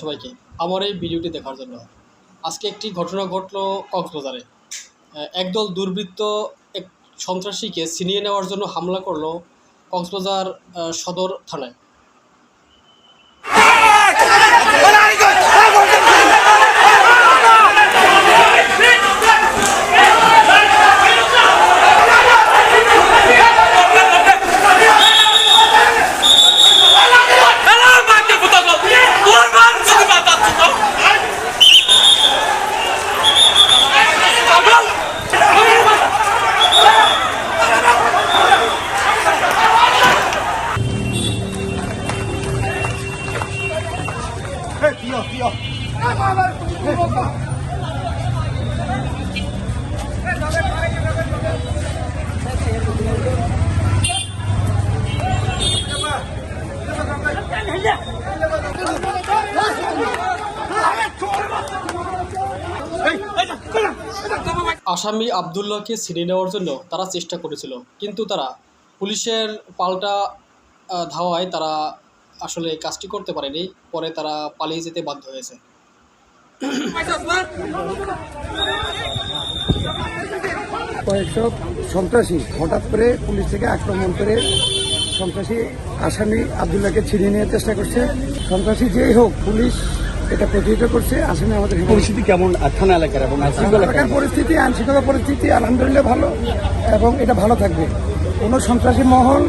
সবাইকে আমার এই ভিডিওটি দেখার জন্য। আজকে একটি ঘটনা ঘটল কক্সবাজারে। একদল দুর্বৃত্ত এক সন্ত্রাসীকে ছিনিয়ে নেওয়ার জন্য হামলা করল কক্সবাজার সদর থানায়। আসামি আবদুল্লাহকে ছিনিয়ে নেওয়ার জন্য তারা চেষ্টা করেছিল কিন্তু তারা পুলিশের পাল্টা ধাওয়ায় তারা আসলে কাজটি করতে পারেনি পরে তারা পালিয়ে যেতে বাধ্য হয়েছে। কয়েকশো সন্ত্রাসী হঠাৎ করে পুলিশ থেকে আক্রমণ করে সন্ত্রাসী আসামি আবদুল্লাহকে ছিনিয়ে নেওয়ার চেষ্টা করছে। সন্ত্রাসী যেই হোক পুলিশ এটা প্রতিহত করছে। আসামি আমাদের পরিস্থিতি কেমন? থানা এলাকার এবং আইনশৃঙ্খলা এলাকার পরিস্থিতি আইনশৃঙ্খলা পরিস্থিতি আলহামদুলিল্লাহ ভালো এবং এটা ভালো থাকবে। কোনো সন্ত্রাসী মহল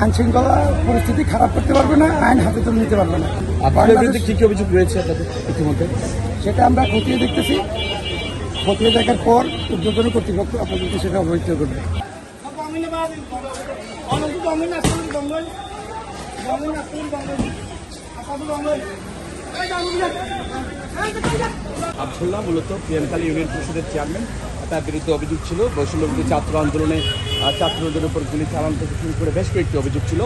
আইনশৃঙ্খলা পরিস্থিতি খারাপ করতে পারবে না আইন হাতে তুলে নিতে পারবে না। আপনাদের বিরুদ্ধে কি কি অভিযোগ রয়েছে আপনাদের ইতিমধ্যে? সেটা আমরা খতিয়ে দেখতেছি। খতিয়ে দেখার পর উদ্যোতন কর্তৃপক্ষ আপনাদেরকে সেটা অবহিত করবে। আবদুল্লাহ মূলত প্রিয়ামকালী ইউনিয়ন পরিষদের চেয়ারম্যান। তার বিরুদ্ধে অভিযোগ ছিল বৈষম্যবিরোধী ছাত্র আন্দোলনে ছাত্রদের উপর গুলি চালানো থেকে শুরু করে বেশ কয়েকটি অভিযোগ ছিল।